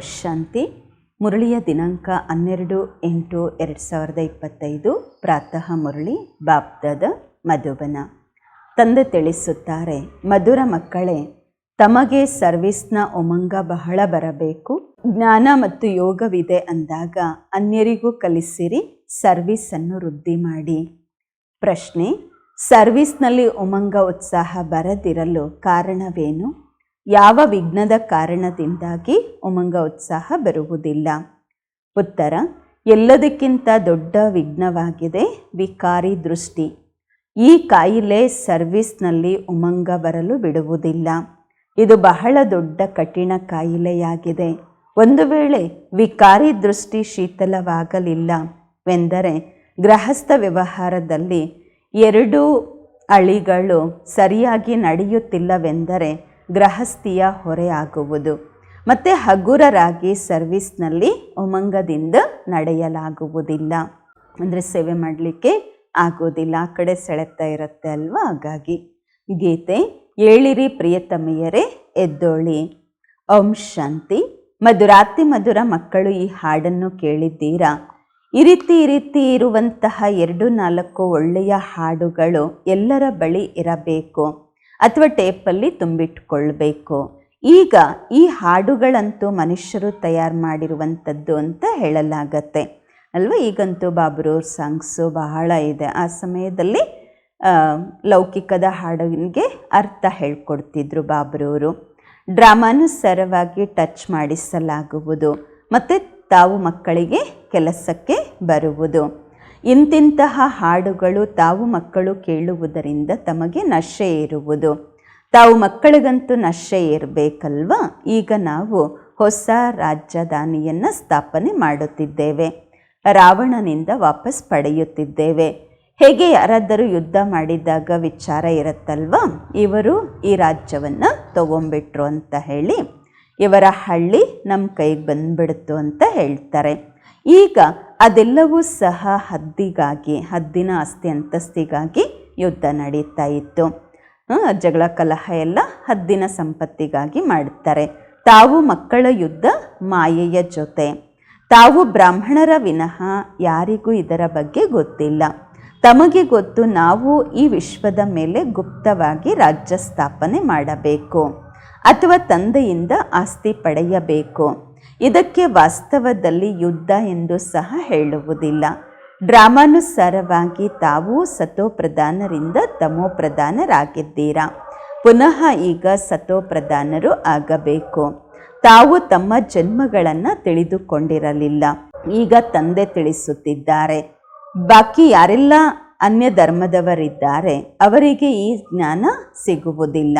ಶಾಂತಿ. ಮುರಳಿಯ ದಿನಾಂಕ ಹನ್ನೆರಡು ಎಂಟು ಎರಡು ಸಾವಿರದ ಇಪ್ಪತ್ತೈದು. ಪ್ರಾತಃ ಮುರಳಿ ಬಾಪ್ದಾದ ಮಧುಬನ. ತಂದೆ ತಿಳಿಸುತ್ತಾರೆ, ಮಧುರ ಮಕ್ಕಳೇ, ತಮಗೆ ಸರ್ವಿಸ್ನ ಉಮಂಗ ಬಹಳ ಬರಬೇಕು. ಜ್ಞಾನ ಮತ್ತು ಯೋಗವಿದೆ ಅಂದಾಗ ಅನ್ಯರಿಗೂ ಕಲಿಸಿರಿ, ಸರ್ವಿಸನ್ನು ವೃದ್ಧಿ ಮಾಡಿ. ಪ್ರಶ್ನೆ, ಸರ್ವಿಸ್ನಲ್ಲಿ ಉಮಂಗ ಉತ್ಸಾಹ ಬರದಿರಲು ಕಾರಣವೇನು? ಯಾವ ವಿಘ್ನದ ಕಾರಣದಿಂದಾಗಿ ಉಮಂಗ ಉತ್ಸಾಹ ಬರುವುದಿಲ್ಲ? ಉತ್ತರ, ಎಲ್ಲದಕ್ಕಿಂತ ದೊಡ್ಡ ವಿಘ್ನವಾಗಿದೆ ವಿಕಾರಿ ದೃಷ್ಟಿ. ಈ ಕಾಯಿಲೆ ಸರ್ವಿಸ್ನಲ್ಲಿ ಉಮಂಗ ಬರಲು ಬಿಡುವುದಿಲ್ಲ. ಇದು ಬಹಳ ದೊಡ್ಡ ಕಠಿಣ ಕಾಯಿಲೆಯಾಗಿದೆ. ಒಂದು ವೇಳೆ ವಿಕಾರಿ ದೃಷ್ಟಿ ಶೀತಲವಾಗಲಿಲ್ಲವೆಂದರೆ ಗೃಹಸ್ಥ ವ್ಯವಹಾರದಲ್ಲಿ ಎರಡೂ ಅಳಿಗಳು ಸರಿಯಾಗಿ ನಡೆಯುತ್ತಿಲ್ಲವೆಂದರೆ ಗೃಹಸ್ಥಿಯ ಹೊರೆಯಾಗುವುದು. ಮತ್ತು ಹಗುರರಾಗಿ ಸರ್ವಿಸ್ನಲ್ಲಿ ಉಮಂಗದಿಂದ ನಡೆಯಲಾಗುವುದಿಲ್ಲ. ಅಂದರೆ ಸೇವೆ ಮಾಡಲಿಕ್ಕೆ ಆಗೋದಿಲ್ಲ ಆ ಕಡೆ ಸೆಳೆತಾ ಇರುತ್ತೆ ಅಲ್ವಾ? ಹಾಗಾಗಿ ಗೀತೆ ಏಳಿರಿ ಪ್ರಿಯತಮೆಯರೇ, ಎದ್ದೋಳಿ. ಓಂ ಶಾಂತಿ. ಮಧುರಾತಿ ಮಧುರ ಮಕ್ಕಳು ಈ ಹಾಡನ್ನು ಕೇಳಿದ್ದೀರಾ? ಈ ರೀತಿ ಈ ರೀತಿ ಇರುವಂತಹ ಎರಡು ನಾಲ್ಕು ಒಳ್ಳೆಯ ಹಾಡುಗಳು ಎಲ್ಲರ ಬಳಿ ಇರಬೇಕು. ಅಥವಾ ಟೇಪಲ್ಲಿ ತುಂಬಿಟ್ಕೊಳ್ಬೇಕು ಈಗ ಈ ಹಾಡುಗಳಂತೂ ಮನುಷ್ಯರು ತಯಾರು ಮಾಡಿರುವಂಥದ್ದು ಅಂತ ಹೇಳಲಾಗತ್ತೆ. ಅಲ್ವಾ? ಈಗಂತೂ ಬಾಬ್ರೂರ್ ಸಾಂಗ್ಸು ಬಹಳ ಇದೆ. ಆ ಸಮಯದಲ್ಲಿ ಲೌಕಿಕದ ಹಾಡಿಗೆ ಅರ್ಥ ಹೇಳ್ಕೊಡ್ತಿದ್ರು ಬಾಬ್ರವರು ಡ್ರಾಮಾನುಸಾರವಾಗಿ ಟಚ್ ಮಾಡಿಸಲಾಗುವುದು. ಮತ್ತು ತಾವು ಮಕ್ಕಳಿಗೆ ಕೆಲಸಕ್ಕೆ ಬರುವುದು. ಇಂತಿಂತಹ ಹಾಡುಗಳು ತಾವು ಮಕ್ಕಳು ಕೇಳುವುದರಿಂದ ತಮಗೆ ನಶೆ ಇರುವುದು ತಾವು ಮಕ್ಕಳಿಗಂತೂ ನಶೆ ಇರಬೇಕಲ್ವ ಈಗ ನಾವು ಹೊಸ ರಾಜಧಾನಿಯನ್ನು ಸ್ಥಾಪನೆ ಮಾಡುತ್ತಿದ್ದೇವೆ. ರಾವಣನಿಂದ ವಾಪಸ್ ಪಡೆಯುತ್ತಿದ್ದೇವೆ. ಹೇಗೆ ಯಾರಾದರೂ ಯುದ್ಧ ಮಾಡಿದಾಗ ವಿಚಾರ ಇರುತ್ತಲ್ವಾ? ಇವರು ಈ ರಾಜ್ಯವನ್ನು ತಗೊಂಬಿಟ್ರು ಅಂತ ಹೇಳಿ, ಇವರ ಹಳ್ಳಿ ನಮ್ಮ ಕೈಗೆ ಬಂದ್ಬಿಡ್ತು ಅಂತ ಹೇಳ್ತಾರೆ. ಈಗ ಅದೆಲ್ಲವೂ ಸಹ ಹದ್ದಿಗಾಗಿ, ಹದ್ದಿನ ಆಸ್ತಿ ಅಂತಸ್ತಿಗಾಗಿ ಯುದ್ಧ ನಡೀತಾ ಇತ್ತು. ಜಗಳ ಕಲಹ ಎಲ್ಲ ಹದ್ದಿನ ಸಂಪತ್ತಿಗಾಗಿ ಮಾಡುತ್ತಾರೆ ತಾವು ಮಕ್ಕಳ ಯುದ್ಧ ಮಾಯೆಯ ಜೊತೆ. ತಾವು ಬ್ರಾಹ್ಮಣರ ವಿನಃ ಯಾರಿಗೂ ಇದರ ಬಗ್ಗೆ ಗೊತ್ತಿಲ್ಲ. ತಮಗೆ ಗೊತ್ತು ನಾವು ಈ ವಿಶ್ವದ ಮೇಲೆ ಗುಪ್ತವಾಗಿ ರಾಜ್ಯ ಸ್ಥಾಪನೆ ಮಾಡಬೇಕು ಅಥವಾ ತಂದೆಯಿಂದ ಆಸ್ತಿ ಪಡೆಯಬೇಕು. ಇದಕ್ಕೆ ವಾಸ್ತವದಲ್ಲಿ ಯುದ್ಧ ಎಂದು ಸಹ ಹೇಳುವುದಿಲ್ಲ. ಡ್ರಾಮಾನುಸಾರವಾಗಿ ತಾವು ಸತೋಪ್ರಧಾನರಿಂದ ತಮೋಪ್ರಧಾನರಾಗಿದ್ದೀರಾ? ಪುನಃ ಈಗ ಸತೋಪ್ರಧಾನರು ಆಗಬೇಕು. ತಾವು ತಮ್ಮ ಜನ್ಮಗಳನ್ನು ತಿಳಿದುಕೊಂಡಿರಲಿಲ್ಲ. ಈಗ ತಂದೆ ತಿಳಿಸುತ್ತಿದ್ದಾರೆ. ಬಾಕಿ ಯಾರೆಲ್ಲ ಅನ್ಯ ಧರ್ಮದವರಿದ್ದಾರೆ ಅವರಿಗೆ ಈ ಜ್ಞಾನ ಸಿಗುವುದಿಲ್ಲ.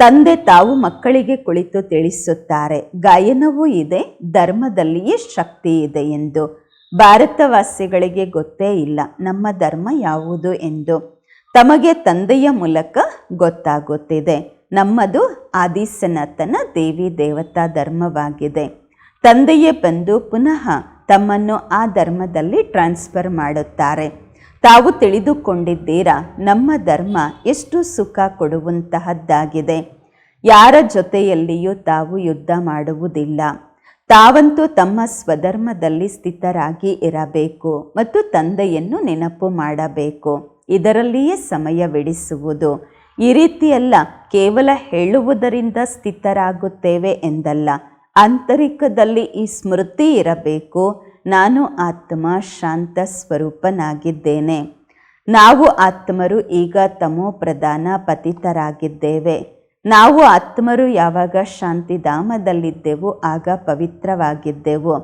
ತಂದೆ ತಾವು ಮಕ್ಕಳಿಗೆ ಕುಳಿತು ತಿಳಿಸುತ್ತಾರೆ, ಗಾಯನವೂ ಇದೆ, ಧರ್ಮದಲ್ಲಿಯೇ ಶಕ್ತಿ ಇದೆ ಎಂದು. ಭಾರತವಾಸಿಗಳಿಗೆ ಗೊತ್ತೇ ಇಲ್ಲ, ನಮ್ಮ ಧರ್ಮ ಯಾವುದು ಎಂದು. ತಮಗೆ ತಂದೆಯ ಮೂಲಕ ಗೊತ್ತಾಗುತ್ತಿದೆ, ನಮ್ಮದು ಆದಿಸನಾತನ ದೇವಿ ದೇವತಾ ಧರ್ಮವಾಗಿದೆ. ತಂದೆಯೇ ಬಂದು ಪುನಃ ತಮ್ಮನ್ನು ಆ ಧರ್ಮದಲ್ಲಿ ಟ್ರಾನ್ಸ್ಫರ್ ಮಾಡುತ್ತಾರೆ. ತಾವು ತಿಳಿದುಕೊಂಡಿದ್ದೀರಾ, ನಮ್ಮ ಧರ್ಮ ಎಷ್ಟು ಸುಖ ಕೊಡುವಂತಹದ್ದಾಗಿದೆ. ಯಾರ ಜೊತೆಯಲ್ಲಿಯೂ ತಾವು ಯುದ್ಧ ಮಾಡುವುದಿಲ್ಲ. ತಾವಂತೂ ತಮ್ಮ ಸ್ವಧರ್ಮದಲ್ಲಿ ಸ್ಥಿತರಾಗಿ ಇರಬೇಕು ಮತ್ತು ತಂದೆಯನ್ನು ನೆನಪು ಮಾಡಬೇಕು. ಇದರಲ್ಲಿಯೇ ಸಮಯವಿಡಿಸುವುದು ಈ ರೀತಿಯಲ್ಲ ಕೇವಲ ಹೇಳುವುದರಿಂದ ಸ್ಥಿತರಾಗುತ್ತೇವೆ ಎಂದಲ್ಲ. ಆಂತರಿಕದಲ್ಲಿ ಈ ಸ್ಮೃತಿ ಇರಬೇಕು. ನಾನು ಆತ್ಮ ಶಾಂತ ಸ್ವರೂಪನಾಗಿದ್ದೇನೆ. ನಾವು ಆತ್ಮರು ಈಗ ತಮೋ ಪ್ರಧಾನ ಪತಿತರಾಗಿದ್ದೇವೆ. ನಾವು ಆತ್ಮರು ಯಾವಾಗ ಶಾಂತಿಧಾಮದಲ್ಲಿದ್ದೆವು, ಆಗ ಪವಿತ್ರವಾಗಿದ್ದೆವು.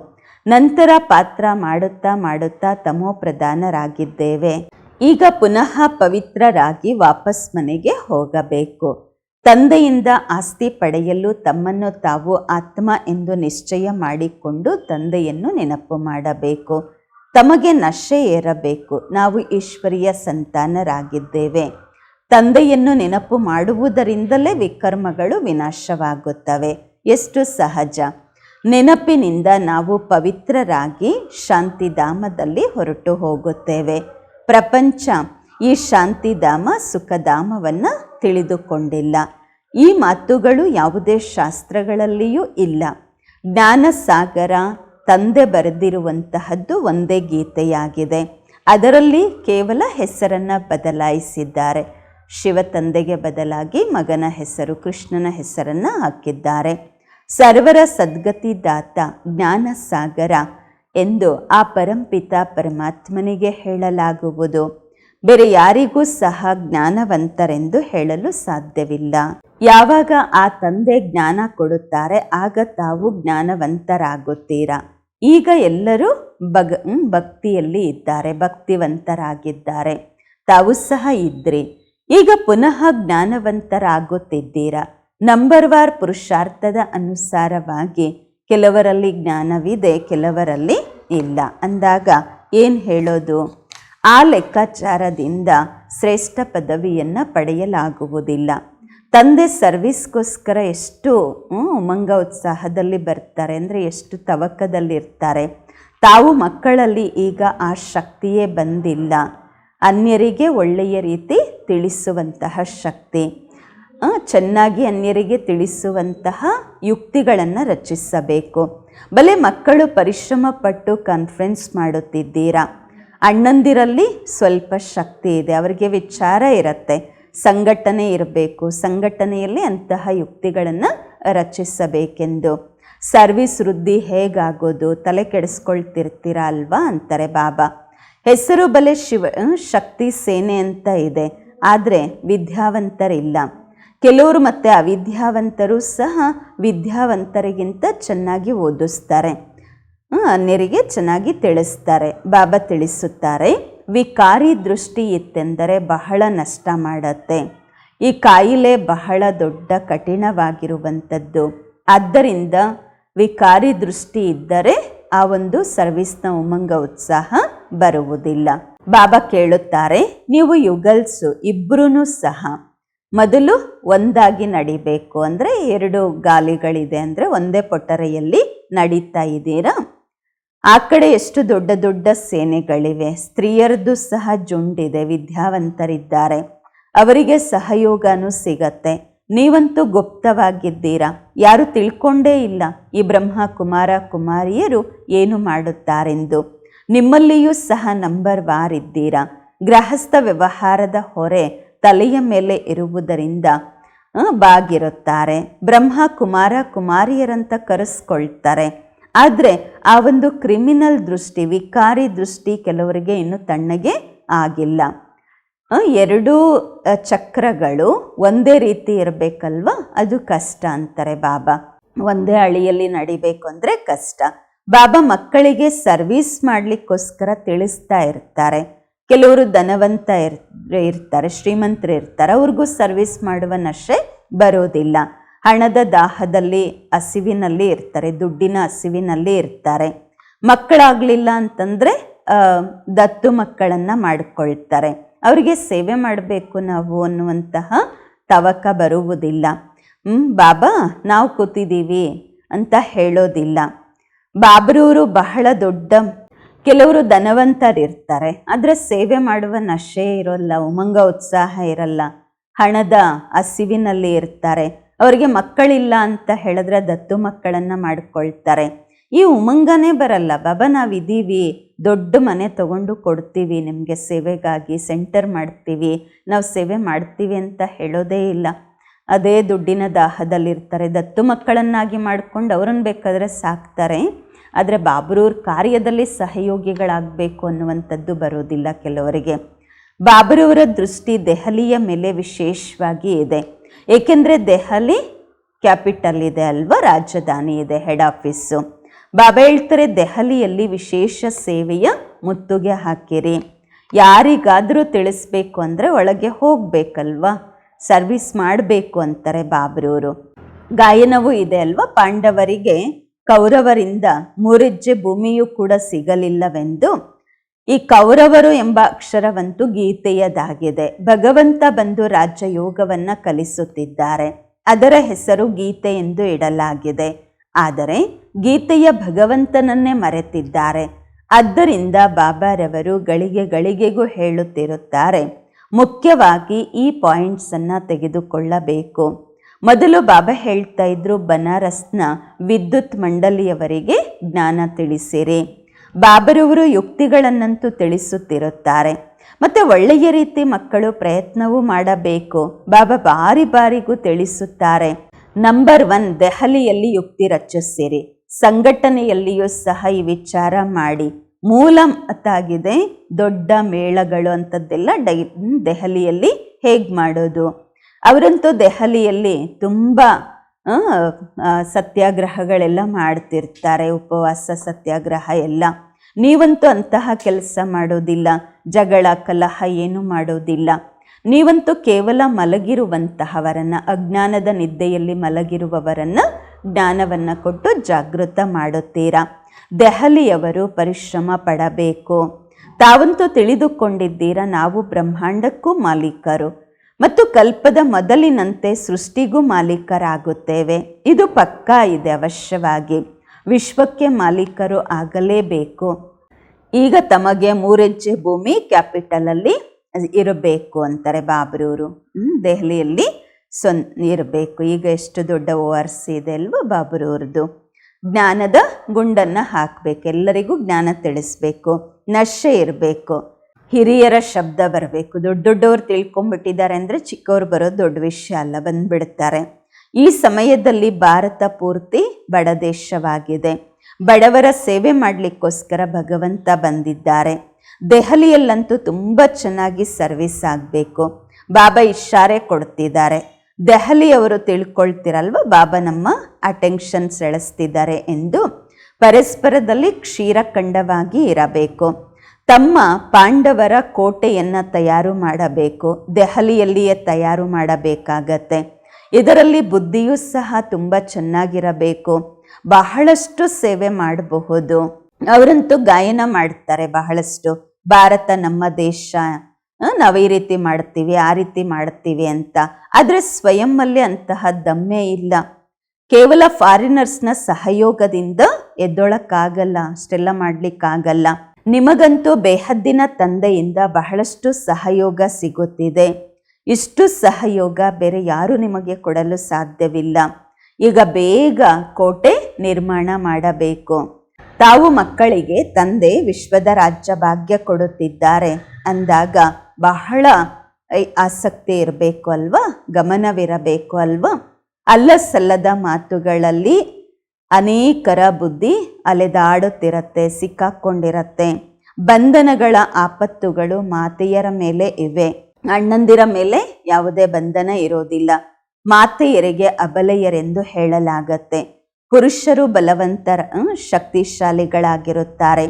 ನಂತರ ಪಾತ್ರ ಮಾಡುತ್ತಾ ಮಾಡುತ್ತಾ ತಮೋ ಪ್ರಧಾನರಾಗಿದ್ದೇವೆ. ಈಗ ಪುನಃ ಪವಿತ್ರರಾಗಿ ವಾಪಸ್ ಮನೆಗೆ ಹೋಗಬೇಕು. ತಂದೆಯಿಂದ ಆಸ್ತಿ ಪಡೆಯಲು ತಮ್ಮನ್ನು ತಾವು ಆತ್ಮ ಎಂದು ನಿಶ್ಚಯ ಮಾಡಿಕೊಂಡು ತಂದೆಯನ್ನು ನೆನಪು ಮಾಡಬೇಕು. ತಮಗೆ ನಶೆ ಏರಬೇಕು. ನಾವು ಈಶ್ವರಿಯ ಸಂತಾನರಾಗಿದ್ದೇವೆ. ತಂದೆಯನ್ನು ನೆನಪು ಮಾಡುವುದರಿಂದಲೇ ವಿಕರ್ಮಗಳು ವಿನಾಶವಾಗುತ್ತವೆ. ಎಷ್ಟು ಸಹಜ. ನೆನಪಿನಿಂದ ನಾವು ಪವಿತ್ರರಾಗಿ ಶಾಂತಿಧಾಮದಲ್ಲಿ ಹೊರಟು ಹೋಗುತ್ತೇವೆ. ಪ್ರಪಂಚ ಈ ಶಾಂತಿಧಾಮ ಸುಖಧಾಮವನ್ನು ತಿಳಿದುಕೊಂಡಿಲ್ಲ. ಈ ಮಾತುಗಳು ಯಾವುದೇ ಶಾಸ್ತ್ರಗಳಲ್ಲಿಯೂ ಇಲ್ಲ. ಜ್ಞಾನಸಾಗರ ತಂದೆ ಬರೆದಿರುವಂತಹದ್ದು ಒಂದೇ ಗೀತೆಯಾಗಿದೆ. ಅದರಲ್ಲಿ ಕೇವಲ ಹೆಸರನ್ನು ಬದಲಾಯಿಸಿದ್ದಾರೆ. ಶಿವ ತಂದೆಗೆ ಬದಲಾಗಿ ಮಗನ ಹೆಸರು ಕೃಷ್ಣನ ಹೆಸರನ್ನು ಹಾಕಿದ್ದಾರೆ. ಸರ್ವರ ಸದ್ಗತಿದಾತ ಜ್ಞಾನ ಸಾಗರ ಎಂದು ಆ ಪರಂಪಿತ ಪರಮಾತ್ಮನಿಗೆ ಹೇಳಲಾಗುವುದು. ಬೇರೆ ಯಾರಿಗೂ ಸಹ ಜ್ಞಾನವಂತರೆಂದು ಹೇಳಲು ಸಾಧ್ಯವಿಲ್ಲ. ಯಾವಾಗ ಆ ತಂದೆ ಜ್ಞಾನ ಕೊಡುತ್ತಾರೆ, ಆಗ ತಾವು ಜ್ಞಾನವಂತರಾಗುತ್ತೀರಾ? ಈಗ ಎಲ್ಲರೂ ಭಗ ಭಕ್ತಿಯಲ್ಲಿ ಇದ್ದಾರೆ, ಭಕ್ತಿವಂತರಾಗಿದ್ದಾರೆ. ತಾವು ಸಹ ಇದ್ರಿ. ಈಗ ಪುನಃ ಜ್ಞಾನವಂತರಾಗುತ್ತಿದ್ದೀರಾ? ನಂಬರ್ ವಾರ್ ಪುರುಷಾರ್ಥದ ಅನುಸಾರವಾಗಿ ಕೆಲವರಲ್ಲಿ ಜ್ಞಾನವಿದೆ, ಕೆಲವರಲ್ಲಿ ಇಲ್ಲ. ಅಂದಾಗ ಏನು ಹೇಳೋದು? ಆ ಲೆಕ್ಕಾಚಾರದಿಂದ ಶ್ರೇಷ್ಠ ಪದವಿಯನ್ನು ಪಡೆಯಲಾಗುವುದಿಲ್ಲ. ತಂದೆ ಸರ್ವಿಸ್ಗೋಸ್ಕರ ಎಷ್ಟು ಉಮಂಗ ಉತ್ಸಾಹದಲ್ಲಿ ಬರ್ತಾರೆ ಅಂದರೆ ಎಷ್ಟು ತವಕದಲ್ಲಿರ್ತಾರೆ. ತಾವು ಮಕ್ಕಳಲ್ಲಿ ಈಗ ಆ ಶಕ್ತಿಯೇ ಬಂದಿಲ್ಲ. ಅನ್ಯರಿಗೆ ಒಳ್ಳೆಯ ರೀತಿ ತಿಳಿಸುವಂತಹ ಶಕ್ತಿ ಚೆನ್ನಾಗಿ ಅನ್ಯರಿಗೆ ತಿಳಿಸುವಂತಹ ಯುಕ್ತಿಗಳನ್ನು ರಚಿಸಬೇಕು. ಬಲೆ ಮಕ್ಕಳು ಪರಿಶ್ರಮ ಪಟ್ಟು ಕಾನ್ಫರೆನ್ಸ್ ಮಾಡುತ್ತಿದ್ದೀರಾ? ಅಣ್ಣಂದಿರಲ್ಲಿ ಸ್ವಲ್ಪ ಶಕ್ತಿ ಇದೆ, ಅವರಿಗೆ ವಿಚಾರ ಇರುತ್ತೆ. ಸಂಘಟನೆ ಇರಬೇಕು, ಸಂಘಟನೆಯಲ್ಲಿ ಅಂತಹ ಯುಕ್ತಿಗಳನ್ನು ರಚಿಸಬೇಕೆಂದು. ಸರ್ವಿಸ್ ವೃದ್ಧಿ ಹೇಗಾಗೋದು, ತಲೆ ಕೆಡಿಸ್ಕೊಳ್ತಿರ್ತೀರ ಅಲ್ವಾ ಅಂತಾರೆ ಬಾಬಾ. ಹೆಸರು ಬಲೆ ಶಿವ ಶಕ್ತಿ ಸೇನೆ ಅಂತ ಇದೆ, ಆದರೆ ವಿದ್ಯಾವಂತರಿಲ್ಲ. ಕೆಲವರು ಮತ್ತು ಅವಿದ್ಯಾವಂತರು ಸಹ ವಿದ್ಯಾವಂತರಿಗಿಂತ ಚೆನ್ನಾಗಿ ಓದಿಸ್ತಾರೆ. ಅನ್ಯರಿಗೆ ಚೆನ್ನಾಗಿ ತಿಳಿಸ್ತಾರೆ. ಬಾಬಾ ತಿಳಿಸುತ್ತಾರೆ, ವಿಕಾರಿ ದೃಷ್ಟಿ ಇತ್ತೆಂದರೆ ಬಹಳ ನಷ್ಟ ಮಾಡತ್ತೆ. ಈ ಕಾಯಿಲೆ ಬಹಳ ದೊಡ್ಡ ಕಠಿಣವಾಗಿರುವಂಥದ್ದು. ಆದ್ದರಿಂದ ವಿಕಾರಿ ದೃಷ್ಟಿ ಇದ್ದರೆ ಆ ಒಂದು ಸರ್ವಿಸ್ನ ಉಮಂಗ ಉತ್ಸಾಹ ಬರುವುದಿಲ್ಲ. ಬಾಬಾ ಕೇಳುತ್ತಾರೆ, ನೀವು ಯುಗಲ್ಸು ಇಬ್ಬರೂ ಸಹ. ಮೊದಲು ಒಂದಾಗಿ ನಡಿಬೇಕು. ಅಂದರೆ ಎರಡು ಗಾಲಿಗಳಿದೆ. ಅಂದರೆ ಒಂದೇ ಪೊಟ್ಟರೆಯಲ್ಲಿ ನಡೀತಾ ಇದ್ದೀರಾ? ಆ ಕಡೆ ಎಷ್ಟು ದೊಡ್ಡ ದೊಡ್ಡ ಸೇನೆಗಳಿವೆ. ಸ್ತ್ರೀಯರದ್ದು ಸಹ ಜುಂಡಿದೆ. ವಿದ್ಯಾವಂತರಿದ್ದಾರೆ. ಅವರಿಗೆ ಸಹಯೋಗನೂ ಸಿಗತ್ತೆ. ನೀವಂತೂ ಗುಪ್ತವಾಗಿದ್ದೀರಾ? ಯಾರು ತಿಳ್ಕೊಂಡೇ ಇಲ್ಲ. ಈ ಬ್ರಹ್ಮ ಕುಮಾರ ಕುಮಾರಿಯರು ಏನು ಮಾಡುತ್ತಾರೆಂದು. ನಿಮ್ಮಲ್ಲಿಯೂ ಸಹ ನಂಬರ್ ವಾರ್ ಇದ್ದೀರಾ ಗೃಹಸ್ಥ ವ್ಯವಹಾರದ ಹೊರೆ ತಲೆಯ ಮೇಲೆ ಇರುವುದರಿಂದ ಬಾಗಿರುತ್ತಾರೆ. ಬ್ರಹ್ಮ ಕುಮಾರ ಕುಮಾರಿಯರಂತ ಕರೆಸ್ಕೊಳ್ತಾರೆ. ಆದರೆ ಆ ಒಂದು ಕ್ರಿಮಿನಲ್ ದೃಷ್ಟಿ, ವಿಕಾರಿ ದೃಷ್ಟಿ ಕೆಲವರಿಗೆ ಇನ್ನು ತಣ್ಣಗೆ ಆಗಿಲ್ಲ. ಎರಡೂ ಚಕ್ರಗಳು ಒಂದೇ ರೀತಿ ಇರಬೇಕಲ್ವ? ಅದು ಕಷ್ಟ ಅಂತಾರೆ ಬಾಬಾ. ಒಂದೇ ಅಳಿಯಲ್ಲಿ ನಡಿಬೇಕು ಅಂದರೆ ಕಷ್ಟ. ಬಾಬಾ ಮಕ್ಕಳಿಗೆ ಸರ್ವಿಸ್ ಮಾಡಲಿಕ್ಕೋಸ್ಕರ ತಿಳಿಸ್ತಾ ಇರ್ತಾರೆ. ಕೆಲವರು ಧನವಂತ ಇರ್, ಇರ್ತಾರೆ, ಶ್ರೀಮಂತರು ಇರ್ತಾರೆ, ಅವ್ರಿಗೂ ಸರ್ವಿಸ್ ಮಾಡುವ ನಶೆ ಬರೋದಿಲ್ಲ. ಹಣದ ದಾಹದಲ್ಲಿ ಹಸಿವಿನಲ್ಲಿ ಇರ್ತಾರೆ, ದುಡ್ಡಿನ ಹಸಿವಿನಲ್ಲಿ ಇರ್ತಾರೆ. ಮಕ್ಕಳಾಗಲಿಲ್ಲ ಅಂತಂದರೆ ದತ್ತು ಮಕ್ಕಳನ್ನು ಮಾಡಿಕೊಳ್ತಾರೆ. ಅವರಿಗೆ ಸೇವೆ ಮಾಡಬೇಕು ನಾವು ಅನ್ನುವಂತಹ ತವಕ ಬರುವುದಿಲ್ಲ. ಬಾಬಾ, ನಾವು ಕೂತಿದ್ದೀವಿ ಅಂತ ಹೇಳೋದಿಲ್ಲ. ಬಾಬ್ರೂರು ಬಹಳ ದೊಡ್ಡ, ಕೆಲವರು ಧನವಂತರಿರ್ತಾರೆ. ಆದರೆ ಸೇವೆ ಮಾಡುವ ನಶೆ ಇರೋಲ್ಲ, ಉಮಂಗ ಉತ್ಸಾಹ ಇರಲ್ಲ. ಹಣದ ಹಸಿವಿನಲ್ಲಿ ಇರ್ತಾರೆ. ಅವರಿಗೆ ಮಕ್ಕಳಿಲ್ಲ ಅಂತ ಹೇಳಿದ್ರೆ ದತ್ತು ಮಕ್ಕಳನ್ನು ಮಾಡಿಕೊಳ್ತಾರೆ. ಈ ಉಮಂಗನೇ ಬರಲ್ಲ. ಬಾಬಾ ನಾವಿದ್ದೀವಿ ದೊಡ್ಡ ಮನೆ ತಗೊಂಡು ಕೊಡ್ತೀವಿ. ನಿಮಗೆ ಸೇವೆಗಾಗಿ ಸೆಂಟರ್ ಮಾಡ್ತೀವಿ. ನಾವು ಸೇವೆ ಮಾಡ್ತೀವಿ ಅಂತ ಹೇಳೋದೇ ಇಲ್ಲ. ಅದೇ ದುಡ್ಡಿನ ದಾಹದಲ್ಲಿರ್ತಾರೆ. ದತ್ತು ಮಕ್ಕಳನ್ನಾಗಿ ಮಾಡಿಕೊಂಡು ಅವ್ರನ್ನ ಬೇಕಾದರೆ ಸಾಕ್ತಾರೆ. ಆದರೆ ಬಾಬ್ರೂರ್ ಕಾರ್ಯದಲ್ಲಿ ಸಹಯೋಗಿಗಳಾಗಬೇಕು ಅನ್ನುವಂಥದ್ದು ಬರೋದಿಲ್ಲ ಕೆಲವರಿಗೆ. ಬಾಬ್ರೂರ ದೃಷ್ಟಿ ದೆಹಲಿಯ ಮೇಲೆ ವಿಶೇಷವಾಗಿ ಇದೆ. ಏಕೆಂದರೆ ದೆಹಲಿ ಕ್ಯಾಪಿಟಲ್ ಇದೆ ಅಲ್ವಾ? ರಾಜಧಾನಿ ಇದೆ ಹೆಡ್ ಆಫೀಸು ಬಾಬಾ ಹೇಳ್ತಾರೆ ದೆಹಲಿಯಲ್ಲಿ ವಿಶೇಷ ಸೇವೆಯ ಮುತ್ತುಗೆ ಹಾಕಿರಿ. ಯಾರಿಗಾದರೂ ತಿಳಿಸ್ಬೇಕು ಅಂದರೆ ಒಳಗೆ ಹೋಗಬೇಕಲ್ವಾ? ಸರ್ವಿಸ್ ಮಾಡಬೇಕು ಅಂತಾರೆ ಬಾಬ್ರೂರು. ಗಾಯನವೂ ಇದೆ ಅಲ್ವಾ? ಪಾಂಡವರಿಗೆ ಕೌರವರಿಂದ ಮೂರೆಜ್ಜೆ ಭೂಮಿಯೂ ಕೂಡ ಸಿಗಲಿಲ್ಲವೆಂದು. ಈ ಕೌರವರು ಎಂಬ ಅಕ್ಷರವಂತೂ ಗೀತೆಯದಾಗಿದೆ. ಭಗವಂತ ಬಂದು ರಾಜಯೋಗವನ್ನ ಕಲಿಸುತ್ತಿದ್ದಾರೆ. ಅದರ ಹೆಸರು ಗೀತೆ ಎಂದು ಇಡಲಾಗಿದೆ. ಆದರೆ ಗೀತೆಯ ಭಗವಂತನನ್ನೇ ಮರೆತಿದ್ದಾರೆ. ಆದ್ದರಿಂದ ಬಾಬಾರವರು ಗಳಿಗೆ ಗಳಿಗೆಗೂ ಹೇಳುತ್ತಿರುತ್ತಾರೆ, ಮುಖ್ಯವಾಗಿ ಈ ಪಾಯಿಂಟ್ಸನ್ನು ತೆಗೆದುಕೊಳ್ಳಬೇಕು. ಮೊದಲು ಬಾಬಾ ಹೇಳ್ತಾ ಇದ್ರು, ಬನಾರಸ್ನ ವಿದ್ಯುತ್ ಮಂಡಳಿಯವರಿಗೆ ಜ್ಞಾನ ತಿಳಿಸಿರಿ. ಬಾಬರವರು ಯುಕ್ತಿಗಳನ್ನಂತೂ ತಿಳಿಸುತ್ತಿರುತ್ತಾರೆ. ಮತ್ತು ಒಳ್ಳೆಯ ರೀತಿ ಮಕ್ಕಳು ಪ್ರಯತ್ನವೂ ಮಾಡಬೇಕು. ಬಾಬಾ ಬಾರಿ ಬಾರಿಗೂ ತಿಳಿಸುತ್ತಾರೆ. ನಂಬರ್ ಒನ್ ದೆಹಲಿಯಲ್ಲಿ ಯುಕ್ತಿ ರಚಿಸಿರಿ. ಸಂಘಟನೆಯಲ್ಲಿಯೂ ಸಹ ಈ ವಿಚಾರ ಮಾಡಿ. ಮೂಲ ಅತ್ತಾಗಿದೆ ದೊಡ್ಡ ಮೇಳಗಳು ಅಂಥದ್ದೆಲ್ಲ ಡೈ ದೆಹಲಿಯಲ್ಲಿ ಹೇಗೆ ಮಾಡೋದು? ಅವರಂತೂ ದೆಹಲಿಯಲ್ಲಿ ತುಂಬ ಸತ್ಯಾಗ್ರಹಗಳೆಲ್ಲ ಮಾಡ್ತಿರ್ತಾರೆ, ಉಪವಾಸ, ಸತ್ಯಾಗ್ರಹ ಎಲ್ಲ. ನೀವಂತೂ ಅಂತಹ ಕೆಲಸ ಮಾಡೋದಿಲ್ಲ, ಜಗಳ, ಕಲಹ ಏನು ಮಾಡೋದಿಲ್ಲ. ನೀವಂತೂ ಕೇವಲ ಮಲಗಿರುವಂತಹವರನ್ನು, ಅಜ್ಞಾನದ ನಿದ್ದೆಯಲ್ಲಿ ಮಲಗಿರುವವರನ್ನು ಜ್ಞಾನವನ್ನು ಕೊಟ್ಟು ಜಾಗೃತ ಮಾಡುತ್ತೀರಾ? ದೆಹಲಿಯವರು ಪರಿಶ್ರಮ ಪಡಬೇಕು. ತಾವಂತೂ ತಿಳಿದುಕೊಂಡಿದ್ದೀರಾ, ನಾವು ಬ್ರಹ್ಮಾಂಡಕ್ಕೂ ಮಾಲೀಕರು. ಮತ್ತು ಕಲ್ಪದ ಮೊದಲಿನಂತೆ ಸೃಷ್ಟಿಗೂ ಮಾಲೀಕರಾಗುತ್ತೇವೆ. ಇದು ಪಕ್ಕಾ ಇದೆ ಅವಶ್ಯವಾಗಿ. ವಿಶ್ವಕ್ಕೆ ಮಾಲೀಕರು ಆಗಲೇಬೇಕು. ಈಗ ತಮಗೆ ಮೂರೆಜ್ಜೆ ಭೂಮಿ ಕ್ಯಾಪಿಟಲಲ್ಲಿ ಇರಬೇಕು ಅಂತಾರೆ ಬಾಬ್ರೂರು. ದೆಹಲಿಯಲ್ಲಿ ಸೊನ್ ಇರಬೇಕು. ಈಗ ಎಷ್ಟು ದೊಡ್ಡ ಓ ಆರ್ ಸಿ ಇದೆ ಅಲ್ವಾ ಬಾಬ್ರೂರ್ದು. ಜ್ಞಾನದ ಗುಂಡನ್ನು ಹಾಕಬೇಕು. ಎಲ್ಲರಿಗೂ ಜ್ಞಾನ ತಿಳಿಸ್ಬೇಕು. ನಶೆ ಇರಬೇಕು. ಹಿರಿಯರ ಶಬ್ದ ಬರಬೇಕು. ದೊಡ್ಡ ದೊಡ್ಡವ್ರು ತಿಳ್ಕೊಂಬಿಟ್ಟಿದ್ದಾರೆ ಅಂದರೆ ಚಿಕ್ಕವ್ರು ಬರೋದು ದೊಡ್ಡ ವಿಷಯ ಅಲ್ಲ, ಬಂದುಬಿಡ್ತಾರೆ. ಈ ಸಮಯದಲ್ಲಿ ಭಾರತ ಪೂರ್ತಿ ಬಡ ದೇಶವಾಗಿದೆ. ಬಡವರ ಸೇವೆ ಮಾಡಲಿಕ್ಕೋಸ್ಕರ ಭಗವಂತ ಬಂದಿದ್ದಾರೆ. ದೆಹಲಿಯಲ್ಲಂತೂ ತುಂಬ ಚೆನ್ನಾಗಿ ಸರ್ವಿಸ್ ಆಗಬೇಕು. ಬಾಬಾ ಇಶಾರೆ ಕೊಡ್ತಿದ್ದಾರೆ. ದೆಹಲಿಯವರು ತಿಳ್ಕೊಳ್ತಿರಲ್ವ, ಬಾಬಾ ನಮ್ಮ ಅಟೆನ್ಷನ್ ಸೆಳೆಸ್ತಿದ್ದಾರೆ ಎಂದು? ಪರಸ್ಪರದಲ್ಲಿ ಕ್ಷೀರಖಂಡವಾಗಿ ಇರಬೇಕು. ತಮ್ಮ ಪಾಂಡವರ ಕೋಟೆಯನ್ನು ತಯಾರು ಮಾಡಬೇಕು, ದೆಹಲಿಯಲ್ಲಿಯೇ ತಯಾರು ಮಾಡಬೇಕಾಗತ್ತೆ. ಇದರಲ್ಲಿ ಬುದ್ಧಿಯೂ ಸಹ ತುಂಬ ಚೆನ್ನಾಗಿರಬೇಕು. ಬಹಳಷ್ಟು ಸೇವೆ ಮಾಡಬಹುದು. ಅವರಂತೂ ಗಾಯನ ಮಾಡ್ತಾರೆ ಬಹಳಷ್ಟು. ಭಾರತ ನಮ್ಮ ದೇಶ ನಾವು ಈ ರೀತಿ ಮಾಡ್ತೀವಿ, ಆ ರೀತಿ ಮಾಡ್ತೀವಿ ಅಂತ. ಆದರೆ ಸ್ವಯಂನಲ್ಲಿ ಅಂತಹ ದಮ್ಮೆ ಇಲ್ಲ. ಕೇವಲ ಫಾರಿನರ್ಸ್ನ ಸಹಯೋಗದಿಂದ ಎದ್ದೊಳಕ್ಕಾಗಲ್ಲ, ಅಷ್ಟೆಲ್ಲ ಮಾಡ್ಲಿಕ್ಕಾಗಲ್ಲ. ನಿಮಗಂತೂ ಬೇಹದ್ದಿನ ತಂದೆಯಿಂದ ಬಹಳಷ್ಟು ಸಹಯೋಗ ಸಿಗುತ್ತಿದೆ. ಇಷ್ಟು ಸಹಯೋಗ ಬೇರೆ ಯಾರು ನಿಮಗೆ ಕೊಡಲು ಸಾಧ್ಯವಿಲ್ಲ. ಈಗ ಬೇಗ ಕೋಟೆ ನಿರ್ಮಾಣ ಮಾಡಬೇಕು. ತಾವು ಮಕ್ಕಳಿಗೆ ತಂದೆ ವಿಶ್ವದ ರಾಜ್ಯ ಭಾಗ್ಯ ಕೊಡುತ್ತಿದ್ದಾರೆ ಅಂದಾಗ ಬಹಳ ಆಸಕ್ತಿ ಇರಬೇಕು ಅಲ್ವಾ? ಗಮನವಿರಬೇಕು ಅಲ್ವಾ? ಅಲ್ಲ ಸಲ್ಲದ ಮಾತುಗಳಲ್ಲಿ ಅನೇಕರ ಬುದ್ಧಿ ಅಲೆದಾಡುತ್ತಿರತ್ತೆ ಸಿಕ್ಕಾಕ್ಕೊಂಡಿರತ್ತೆ ಬಂಧನಗಳ ಆಪತ್ತುಗಳು ಮಾತೆಯರ ಮೇಲೆ ಇವೆ. ಅಣ್ಣಂದಿರ ಮೇಲೆ ಯಾವುದೇ ಬಂಧನ ಇರೋದಿಲ್ಲ. ಮಾತೆಯರಿಗೆ ಅಬಲೆಯರೆಂದು ಹೇಳಲಾಗತ್ತೆ. ಪುರುಷರು ಬಲವಂತರ ಶಕ್ತಿಶಾಲಿಗಳಾಗಿರುತ್ತಾರೆ.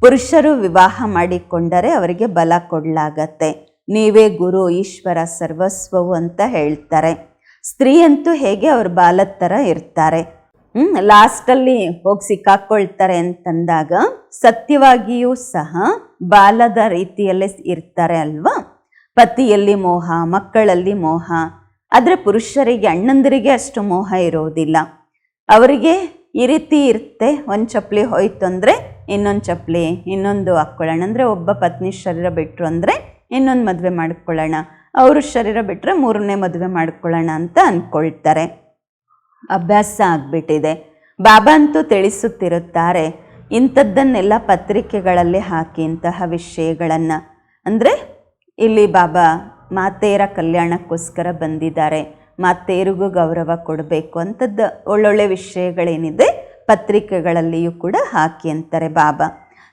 ಪುರುಷರು ವಿವಾಹ ಮಾಡಿಕೊಂಡರೆ ಅವರಿಗೆ ಬಲ ಕೊಡಲಾಗತ್ತೆ. ನೀವೇ ಗುರು, ಈಶ್ವರ, ಸರ್ವಸ್ವವು ಅಂತ ಹೇಳ್ತಾರೆ. ಸ್ತ್ರೀಯಂತೂ ಹೇಗೆ ಅವರು ಬಾಲದ ಇರ್ತಾರೆ. ಹ್ಮ್ ಲಾಸ್ಟಲ್ಲಿ ಹೋಗಿ ಸಿಕ್ಕಾಕೊಳ್ತಾರೆ ಅಂತಂದಾಗ ಸತ್ಯವಾಗಿಯೂ ಸಹ ಬಾಲದ ರೀತಿಯಲ್ಲೇ ಇರ್ತಾರೆ ಅಲ್ವಾ? ಪತಿಯಲ್ಲಿ ಮೋಹ, ಮಕ್ಕಳಲ್ಲಿ ಮೋಹ, ಆದರೆ ಪುರುಷರಿಗೆ, ಅಣ್ಣಂದಿರಿಗೆ ಅಷ್ಟು ಮೋಹ ಇರೋದಿಲ್ಲ. ಅವರಿಗೆ ಈ ರೀತಿ ಇರುತ್ತೆ, ಒಂದು ಚಪ್ಪಲಿ ಹೋಯ್ತು ಅಂದರೆ ಇನ್ನೊಂದು ಚಪ್ಪಲಿ ಇನ್ನೊಂದು ಹಾಕ್ಕೊಳ್ಳೋಣ ಅಂದರೆ ಒಬ್ಬ ಪತ್ನಿ ಶರೀರ ಬಿಟ್ಟರು ಅಂದರೆ ಇನ್ನೊಂದು ಮದುವೆ ಮಾಡ್ಕೊಳ್ಳೋಣ. ಅವರು ಶರೀರ ಬಿಟ್ಟರೆ ಮೂರನೇ ಮದುವೆ ಮಾಡ್ಕೊಳ್ಳೋಣ ಅಂತ ಅಂದ್ಕೊಳ್ತಾರೆ ಅಭ್ಯಾಸ ಆಗಿಬಿಟ್ಟಿದೆ. ಬಾಬಾ ಅಂತೂ ತಿಳಿಸುತ್ತಿರುತ್ತಾರೆ, ಇಂಥದ್ದನ್ನೆಲ್ಲ ಪತ್ರಿಕೆಗಳಲ್ಲಿ ಹಾಕಿ ಇಂತಹ ವಿಷಯಗಳನ್ನು. ಅಂದರೆ ಇಲ್ಲಿ ಬಾಬಾ ಮಾತೆಯರ ಕಲ್ಯಾಣಕ್ಕೋಸ್ಕರ ಬಂದಿದ್ದಾರೆ, ಮಾತೆಯರಿಗೂ ಗೌರವ ಕೊಡಬೇಕು ಅಂಥದ್ದು ಒಳ್ಳೊಳ್ಳೆ ವಿಷಯಗಳೇನಿದೆ ಪತ್ರಿಕೆಗಳಲ್ಲಿಯೂ ಕೂಡ ಹಾಕಿ ಅಂತಾರೆ ಬಾಬಾ.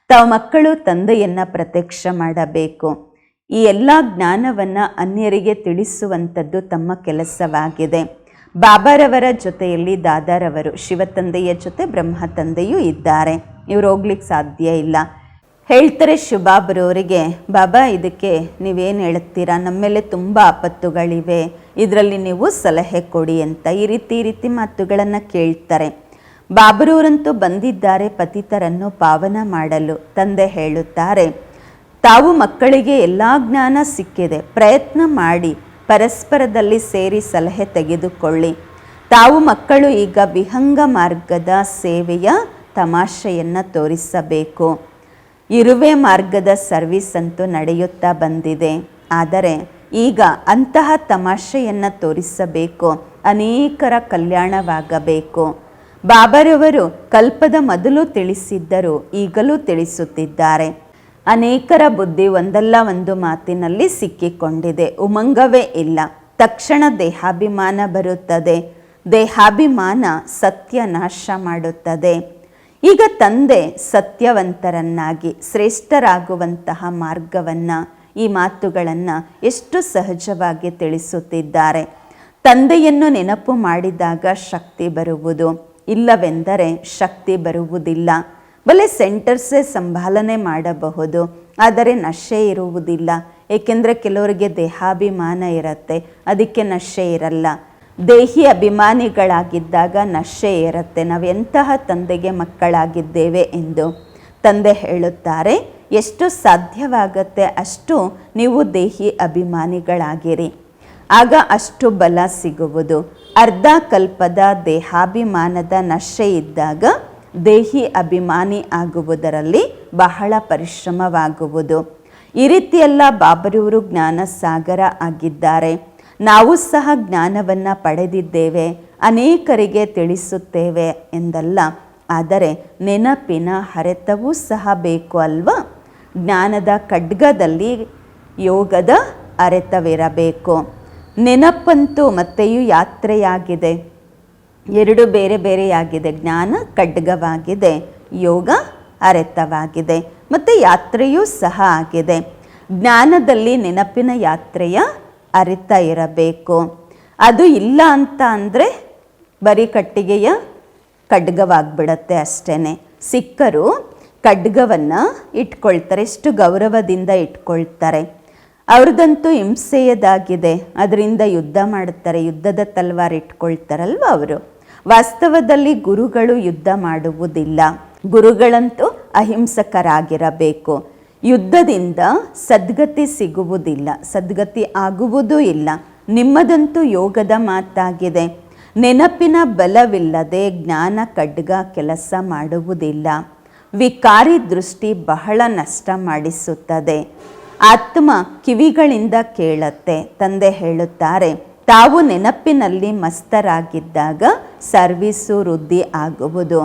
ತಾವು ಮಕ್ಕಳು ತಂದೆಯನ್ನು ಪ್ರತ್ಯಕ್ಷ ಮಾಡಬೇಕು. ಈ ಎಲ್ಲ ಜ್ಞಾನವನ್ನು ಅನ್ಯರಿಗೆ ತಿಳಿಸುವಂಥದ್ದು ತಮ್ಮ ಕೆಲಸವಾಗಿದೆ. ಬಾಬಾರವರ ಜೊತೆಯಲ್ಲಿ ದಾದಾರವರು ಶಿವತಂದೆಯ ಜೊತೆ ಬ್ರಹ್ಮ ತಂದೆಯೂ ಇದ್ದಾರೆ. ಇವ್ರು ಹೋಗ್ಲಿಕ್ಕೆ ಸಾಧ್ಯ ಇಲ್ಲ. ಹೇಳ್ತಾರೆ ಶುಭಾಬ್ರವರಿಗೆ ಬಾಬಾ, ಇದಕ್ಕೆ ನೀವೇನು ಹೇಳುತ್ತೀರಾ ನಮ್ಮ ಮೇಲೆ ತುಂಬ ಆಪತ್ತುಗಳಿವೆ. ಇದರಲ್ಲಿ ನೀವು ಸಲಹೆ ಕೊಡಿ ಅಂತ ಈ ರೀತಿ ರೀತಿ ಮಾತುಗಳನ್ನು ಕೇಳ್ತಾರೆ. ಬಾಬರವರಂತೂ ಬಂದಿದ್ದಾರೆ ಪತಿತರನ್ನು ಪಾವನ ಮಾಡಲು, ತಂದೆ ಹೇಳುತ್ತಾರೆ. ತಾವು ಮಕ್ಕಳಿಗೆ ಎಲ್ಲ ಜ್ಞಾನ ಸಿಕ್ಕಿದೆ. ಪ್ರಯತ್ನ ಮಾಡಿ. ಪರಸ್ಪರದಲ್ಲಿ ಸೇರಿ ಸಲಹೆ ತೆಗೆದುಕೊಳ್ಳಿ. ತಾವು ಮಕ್ಕಳು ಈಗ ವಿಹಂಗ ಮಾರ್ಗದ ಸೇವೆಯ ತಮಾಷೆಯನ್ನು ತೋರಿಸಬೇಕು. ಇರುವೆ ಮಾರ್ಗದ ಸರ್ವಿಸ್ ಅಂತೂ ನಡೆಯುತ್ತಾ ಬಂದಿದೆ. ಆದರೆ ಈಗ ಅಂತಹ ತಮಾಷೆಯನ್ನು ತೋರಿಸಬೇಕು. ಅನೇಕರ ಕಲ್ಯಾಣವಾಗಬೇಕು. ಬಾಬರವರು ಕಲ್ಪದ ಮೊದಲು ತಿಳಿಸಿದ್ದರು ಈಗಲೂ ತಿಳಿಸುತ್ತಿದ್ದಾರೆ. ಅನೇಕರ ಬುದ್ಧಿ ಒಂದಲ್ಲ ಒಂದು ಮಾತಿನಲ್ಲಿ ಸಿಕ್ಕಿಕೊಂಡಿದೆ. ಉಮಂಗವೇ ಇಲ್ಲ. ತಕ್ಷಣ ದೇಹಾಭಿಮಾನ ಬರುತ್ತದೆ. ದೇಹಾಭಿಮಾನ ಸತ್ಯ ನಾಶ ಮಾಡುತ್ತದೆ. ಈಗ ತಂದೆ ಸತ್ಯವಂತರನ್ನಾಗಿ, ಶ್ರೇಷ್ಠರಾಗುವಂತಹ ಮಾರ್ಗವನ್ನು, ಈ ಮಾತುಗಳನ್ನು ಎಷ್ಟು ಸಹಜವಾಗಿ ತಿಳಿಸುತ್ತಿದ್ದಾರೆ. ತಂದೆಯನ್ನು ನೆನಪು ಮಾಡಿದಾಗ ಶಕ್ತಿ ಬರುವುದು. ಇಲ್ಲವೆಂದರೆ ಶಕ್ತಿ ಬರುವುದಿಲ್ಲ. ಬಲೆ ಸೆಂಟರ್ಸೇ ಸಂಭಾಲನೆ ಮಾಡಬಹುದು, ಆದರೆ ನಶೆ ಇರುವುದಿಲ್ಲ. ಏಕೆಂದರೆ ಕೆಲವರಿಗೆ ದೇಹಾಭಿಮಾನ ಇರುತ್ತೆ, ಅದಕ್ಕೆ ನಶೆ ಇರಲ್ಲ. ದೇಹಿ ಅಭಿಮಾನಿಗಳಾಗಿದ್ದಾಗ ನಶೆ ಇರುತ್ತೆ. ನಾವು ಎಂತಹ ತಂದೆಗೆ ಮಕ್ಕಳಾಗಿದ್ದೇವೆ ಎಂದು ತಂದೆ ಹೇಳುತ್ತಾರೆ, ಎಷ್ಟು ಸಾಧ್ಯವಾಗತ್ತೆ ಅಷ್ಟು ನೀವು ದೇಹಿ ಅಭಿಮಾನಿಗಳಾಗಿರಿ. ಆಗ ಅಷ್ಟು ಬಲ ಸಿಗುವುದು. ಅರ್ಧ ಕಲ್ಪದ ದೇಹಾಭಿಮಾನದ ನಶೆ ಇದ್ದಾಗ ದೇಹಿ ಅಭಿಮಾನಿ ಆಗುವುದರಲ್ಲಿ ಬಹಳ ಪರಿಶ್ರಮವಾಗುವುದು. ಈ ರೀತಿಯೆಲ್ಲ ಬಾಬರಿಯವರು ಜ್ಞಾನ ಸಾಗರ ಆಗಿದ್ದಾರೆ. ನಾವು ಸಹ ಜ್ಞಾನವನ್ನು ಪಡೆದಿದ್ದೇವೆ, ಅನೇಕರಿಗೆ ತಿಳಿಸುತ್ತೇವೆ ಎಂದಲ್ಲ. ಆದರೆ ನೆನಪಿನ ಹರೆತವೂ ಸಹ ಬೇಕು ಅಲ್ವಾ? ಜ್ಞಾನದ ಖಡ್ಗದಲ್ಲಿ ಯೋಗದ ಅರೆತವಿರಬೇಕು ನೆನಪಂತೂ ಮತ್ತೆಯೂ ಯಾತ್ರೆಯಾಗಿದೆ. ಎರಡು ಬೇರೆ ಬೇರೆಯಾಗಿದೆ. ಜ್ಞಾನ ಖಡ್ಗವಾಗಿದೆ. ಯೋಗ ಅರೆತವಾಗಿದೆ. ಮತ್ತು ಯಾತ್ರೆಯೂ ಸಹ ಆಗಿದೆ. ಜ್ಞಾನದಲ್ಲಿ ನೆನಪಿನ ಯಾತ್ರೆಯ ಅರಿತ ಇರಬೇಕು. ಅದು ಇಲ್ಲ ಅಂತ ಅಂದರೆ ಬರೀ ಕಟ್ಟಿಗೆಯ ಖಡ್ಗವಾಗ್ಬಿಡತ್ತೆ ಅಷ್ಟೇ ಸಿಕ್ಕರು ಖಡ್ಗವನ್ನು ಇಟ್ಕೊಳ್ತಾರೆ, ಎಷ್ಟು ಗೌರವದಿಂದ ಇಟ್ಕೊಳ್ತಾರೆ. ಅವ್ರದ್ದಂತೂ ಹಿಂಸೆಯದಾಗಿದೆ. ಅದರಿಂದ ಯುದ್ಧ ಮಾಡ್ತಾರೆ, ಯುದ್ಧದ ತಲ್ವಾರ್ ಇಟ್ಕೊಳ್ತಾರಲ್ವ ಅವರು? ವಾಸ್ತವದಲ್ಲಿ ಗುರುಗಳು ಯುದ್ಧ ಮಾಡುವುದಿಲ್ಲ. ಗುರುಗಳಂತೂ ಅಹಿಂಸಕರಾಗಿರಬೇಕು. ಯುದ್ಧದಿಂದ ಸದ್ಗತಿ ಸಿಗುವುದಿಲ್ಲ. ಸದ್ಗತಿ ಆಗುವುದೂ ಇಲ್ಲ. ನಿಮ್ಮದಂತೂ ಯೋಗದ ಮಾತಾಗಿದೆ. ನೆನಪಿನ ಬಲವಿಲ್ಲದೆ ಜ್ಞಾನ ಖಡ್ಗ ಕೆಲಸ ಮಾಡುವುದಿಲ್ಲ. ವಿಕಾರಿ ದೃಷ್ಟಿ ಬಹಳ ನಷ್ಟ ಮಾಡಿಸುತ್ತದೆ. ಆತ್ಮ ಕಿವಿಗಳಿಂದ ಕೇಳತ್ತೆ, ತಂದೆ ಹೇಳುತ್ತಾರೆ. ತಾವು ನೆನಪಿನಲ್ಲಿ ಮಸ್ತರಾಗಿದ್ದಾಗ ಸರ್ವೀಸು ವೃದ್ಧಿ ಆಗುವುದು.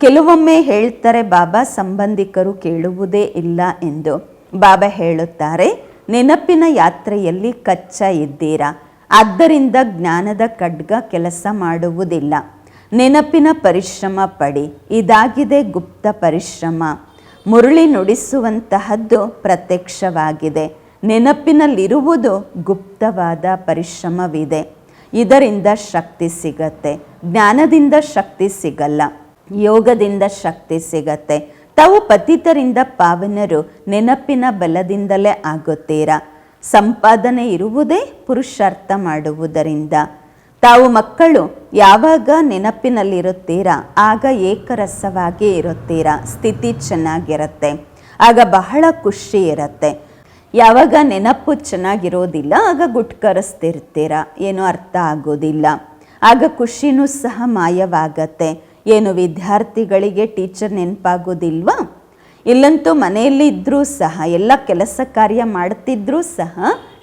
ಕೆಲವೊಮ್ಮೆ ಹೇಳ್ತಾರೆ, ಬಾಬಾ ಸಂಬಂಧಿಕರು ಕೇಳುವುದೇ ಇಲ್ಲ ಎಂದು. ಬಾಬಾ ಹೇಳುತ್ತಾರೆ, ನೆನಪಿನ ಯಾತ್ರೆಯಲ್ಲಿ ಕಚ್ಚ ಇದ್ದೀರಾ? ಆದ್ದರಿಂದ ಜ್ಞಾನದ ಖಡ್ಗ ಕೆಲಸ ಮಾಡುವುದಿಲ್ಲ. ನೆನಪಿನ ಪರಿಶ್ರಮ ಪಡಿ, ಇದಾಗಿದೆ ಗುಪ್ತ ಪರಿಶ್ರಮ. ಮುರುಳಿ ನುಡಿಸುವಂತಹದ್ದು ಪ್ರತ್ಯಕ್ಷವಾಗಿದೆ. ನೆನಪಿನಲ್ಲಿರುವುದು ಗುಪ್ತವಾದ ಪರಿಶ್ರಮವಿದೆ. ಇದರಿಂದ ಶಕ್ತಿ ಸಿಗತ್ತೆ. ಜ್ಞಾನದಿಂದ ಶಕ್ತಿ ಸಿಗಲ್ಲ. ಯೋಗದಿಂದ ಶಕ್ತಿ ಸಿಗತ್ತೆ. ತಾವು ಪತಿತರಿಂದ ಪಾವನರು ನೆನಪಿನ ಬಲದಿಂದಲೇ ಆಗುತ್ತೀರಾ? ಸಂಪಾದನೆ ಇರುವುದೇ ಪುರುಷಾರ್ಥ ಮಾಡುವುದರಿಂದ. ತಾವು ಮಕ್ಕಳು ಯಾವಾಗ ನೆನಪಿನಲ್ಲಿರುತ್ತೀರಾ? ಆಗ ಏಕರಸವಾಗಿ ಇರುತ್ತೀರಾ? ಸ್ಥಿತಿ ಚೆನ್ನಾಗಿರುತ್ತೆ. ಆಗ ಬಹಳ ಖುಷಿ ಇರುತ್ತೆ. ಯಾವಾಗ ನೆನಪು ಚೆನ್ನಾಗಿರೋದಿಲ್ಲ, ಆಗ ಗುಟ್ಕರಿಸ್ತಿರ್ತೀರ. ಏನೂ ಅರ್ಥ ಆಗೋದಿಲ್ಲ. ಆಗ ಖುಷಿನೂ ಸಹ ಮಾಯವಾಗತ್ತೆ. ಏನು ವಿದ್ಯಾರ್ಥಿಗಳಿಗೆ ಟೀಚರ್ ನೆನಪಾಗೋದಿಲ್ವಾ? ಇಲ್ಲಂತೂ ಮನೆಯಲ್ಲಿ ಇದ್ದರೂ ಸಹ, ಎಲ್ಲ ಕೆಲಸ ಕಾರ್ಯ ಮಾಡ್ತಿದ್ರೂ ಸಹ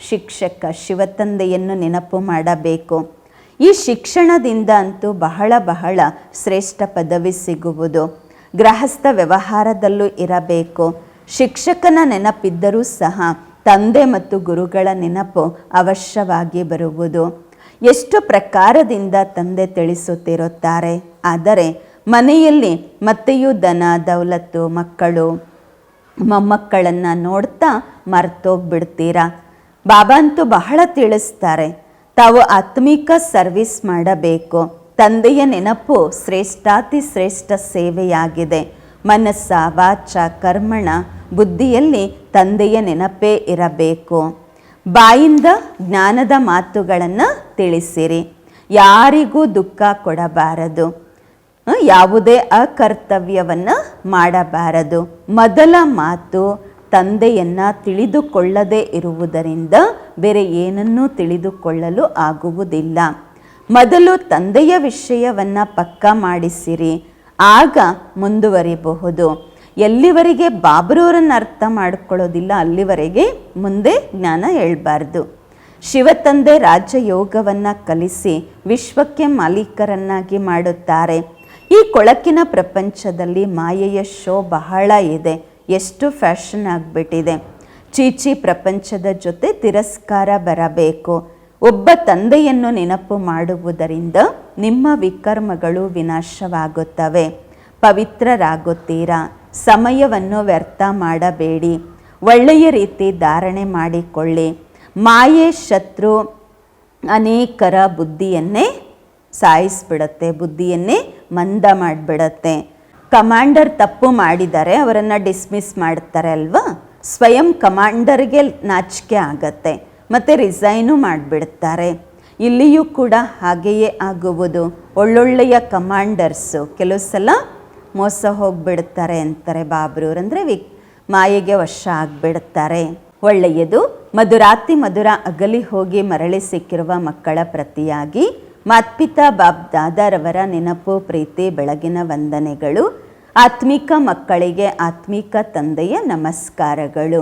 ಶಿಕ್ಷಕ ಶಿವತಂದೆಯನ್ನು ನೆನಪು ಮಾಡಬೇಕು. ಈ ಶಿಕ್ಷಣದಿಂದ ಅಂತೂ ಬಹಳ ಬಹಳ ಶ್ರೇಷ್ಠ ಪದವಿ ಸಿಗುವುದು. ಗೃಹಸ್ಥ ವ್ಯವಹಾರದಲ್ಲೂ ಇರಬೇಕು. ಶಿಕ್ಷಕನ ನೆನಪಿದ್ದರೂ ಸಹ ತಂದೆ ಮತ್ತು ಗುರುಗಳ ನೆನಪು ಅವಶ್ಯವಾಗಿ ಬರುವುದು. ಎಷ್ಟು ಪ್ರಕಾರದಿಂದ ತಂದೆ ತಿಳಿಸುತ್ತಿರುತ್ತಾರೆ. ಆದರೆ ಮನೆಯಲ್ಲಿ ಮತ್ತೆಯೂ ದನ, ದೌಲತ್ತು, ಮಕ್ಕಳು, ಮೊಮ್ಮಕ್ಕಳನ್ನು ನೋಡ್ತಾ ಮರ್ತೋಗ್ಬಿಡ್ತೀರಾ? ಬಾಬಾ ಅಂತೂ ಬಹಳ ತಿಳಿಸ್ತಾರೆ. ತಾವು ಆತ್ಮಿಕ ಸರ್ವಿಸ್ ಮಾಡಬೇಕು. ತಂದೆಯ ನೆನಪು ಶ್ರೇಷ್ಠಾತಿ ಶ್ರೇಷ್ಠ ಸೇವೆಯಾಗಿದೆ. ಮನಸ್ಸ, ವಾಚ, ಕರ್ಮಣ, ಬುದ್ಧಿಯಲ್ಲಿ ತಂದೆಯ ನೆನಪೇ ಇರಬೇಕು. ಬಾಯಿಂದ ಜ್ಞಾನದ ಮಾತುಗಳನ್ನು ತಿಳಿಸಿರಿ. ಯಾರಿಗೂ ದುಃಖ ಕೊಡಬಾರದು. ಯಾವುದೇ ಅಕರ್ತವ್ಯವನ್ನು ಮಾಡಬಾರದು. ಮೊದಲ ಮಾತು ತಂದೆಯನ್ನು ತಿಳಿದುಕೊಳ್ಳದೇ ಇರುವುದರಿಂದ ಬೇರೆ ಏನನ್ನೂ ತಿಳಿದುಕೊಳ್ಳಲು ಆಗುವುದಿಲ್ಲ. ಮೊದಲು ತಂದೆಯ ವಿಷಯವನ್ನು ಪಕ್ಕ ಮಾಡಿಸಿರಿ. ಆಗ ಮುಂದುವರಿಬಹುದು. ಎಲ್ಲಿವರೆಗೆ ಬಾಬರವರನ್ನು ಅರ್ಥ ಮಾಡಿಕೊಳ್ಳೋದಿಲ್ಲ, ಅಲ್ಲಿವರೆಗೆ ಮುಂದೆ ಜ್ಞಾನ ಹೇಳ್ಬಾರ್ದು. ಶಿವತಂದೆ ರಾಜಯೋಗವನ್ನು ಕಲಿಸಿ ವಿಶ್ವಕ್ಕೆ ಮಾಲೀಕರನ್ನಾಗಿ ಮಾಡುತ್ತಾರೆ. ಈ ಕೊಳಕಿನ ಪ್ರಪಂಚದಲ್ಲಿ ಮಾಯೆಯ ಶೋ ಬಹಳ ಇದೆ. ಎಷ್ಟು ಫ್ಯಾಷನ್ ಆಗಿಬಿಟ್ಟಿದೆ. ಚೀಚಿ ಪ್ರಪಂಚದ ಜೊತೆ ತಿರಸ್ಕಾರ ಬರಬೇಕು. ಒಬ್ಬ ತಂದೆಯನ್ನು ನೆನಪು ಮಾಡುವುದರಿಂದ ನಿಮ್ಮ ವಿಕರ್ಮಗಳು ವಿನಾಶವಾಗುತ್ತವೆ. ಪವಿತ್ರರಾಗುತ್ತೀರಾ? ಸಮಯವನ್ನು ವ್ಯರ್ಥ ಮಾಡಬೇಡಿ. ಒಳ್ಳೆಯ ರೀತಿ ಧಾರಣೆ ಮಾಡಿಕೊಳ್ಳಿ. ಮಾಯೆ ಶತ್ರು ಅನೇಕರ ಬುದ್ಧಿಯನ್ನೇ ಸಾಯಿಸ್ಬಿಡತ್ತೆ, ಬುದ್ಧಿಯನ್ನೇ ಮಂದ ಮಾಡಿಬಿಡತ್ತೆ. ಕಮಾಂಡರ್ ತಪ್ಪು ಮಾಡಿದರೆ ಅವರನ್ನು ಡಿಸ್ಮಿಸ್ ಮಾಡ್ತಾರೆ ಅಲ್ವಾ? ಸ್ವಯಂ ಕಮಾಂಡರ್ಗೆ ನಾಚಿಕೆ ಆಗತ್ತೆ. ಮತ್ತು ರಿಸೈನು ಮಾಡಿಬಿಡ್ತಾರೆ. ಇಲ್ಲಿಯೂ ಕೂಡ ಹಾಗೆಯೇ ಆಗುವುದು. ಒಳ್ಳೊಳ್ಳೆಯ ಕಮಾಂಡರ್ಸು ಕೆಲವು ಸಲ ಮೋಸ ಹೋಗಿಬಿಡ್ತಾರೆ ಅಂತಾರೆ ಬಾಬ್ರೂರ್. ಅಂದರೆ ವಿ ಮಾಯೆಗೆ ವಶ ಆಗಿಬಿಡ್ತಾರೆ. ಒಳ್ಳೆಯದು, ಮಧುರಾತಿ ಮಧುರ ಅಗಲಿ ಹೋಗಿ ಮರಳಿ ಸಿಕ್ಕಿರುವ ಮಕ್ಕಳ ಪ್ರತಿಯಾಗಿ ಮಾತ್ಪಿತಾ ಬಾಬ್ ದಾದಾರವರ ನೆನಪು, ಪ್ರೀತಿ, ಬೆಳಗಿನ ವಂದನೆಗಳು, ಆತ್ಮಿಕ ಮಕ್ಕಳಿಗೆ ಆತ್ಮಿಕ ತಂದೆಯ ನಮಸ್ಕಾರಗಳು.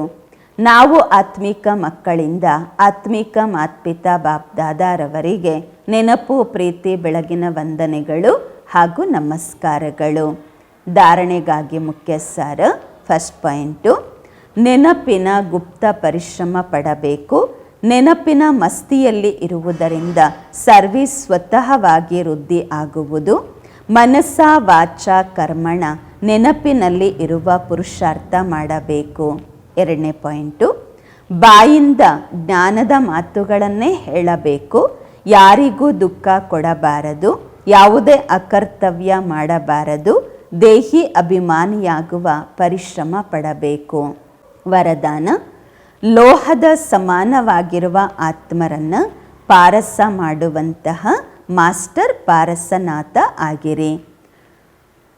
ನಾವು ಆತ್ಮಿಕ ಮಕ್ಕಳಿಂದ ಆತ್ಮಿಕ ಮಾತ್ಪಿತಾ ಬಾಪ್ ದಾದಾರವರಿಗೆ ನೆನಪು, ಪ್ರೀತಿ, ಬೆಳಗಿನ ವಂದನೆಗಳು ಹಾಗೂ ನಮಸ್ಕಾರಗಳು. ಧಾರಣೆಗಾಗಿ ಮುಖ್ಯ ಸಾರ ಫಸ್ಟ್ ಪಾಯಿಂಟು ನೆನಪಿನ ಗುಪ್ತ ಪರಿಶ್ರಮ ಪಡಬೇಕು. ನೆನಪಿನ ಮಸ್ತಿಯಲ್ಲಿ ಇರುವುದರಿಂದ ಸರ್ವಿಸ್ ಸ್ವತಃವಾಗಿ ವೃದ್ಧಿ ಆಗುವುದು. ಮನಸ್ಸ, ವಾಚ, ಕರ್ಮಣ ನೆನಪಿನಲ್ಲಿ ಇರುವ ಪುರುಷಾರ್ಥ ಮಾಡಬೇಕು. ಎರಡನೇ ಪಾಯಿಂಟು, ಬಾಯಿಂದ ಜ್ಞಾನದ ಮಾತುಗಳನ್ನೇ ಹೇಳಬೇಕು. ಯಾರಿಗೂ ದುಃಖ ಕೊಡಬಾರದು, ಯಾವುದೇ ಅಕರ್ತವ್ಯ ಮಾಡಬಾರದು, ದೇಹಿ ಅಭಿಮಾನಿಯಾಗುವ ಪರಿಶ್ರಮ ಪಡಬೇಕು. ವರದಾನ, ಲೋಹದ ಸಮಾನವಾಗಿರುವ ಆತ್ಮರನ್ನು ಪಾರಸ ಮಾಡುವಂತಹ ಮಾಸ್ಟರ್ ಪಾರಸನಾಥ ಆಗಿರಿ.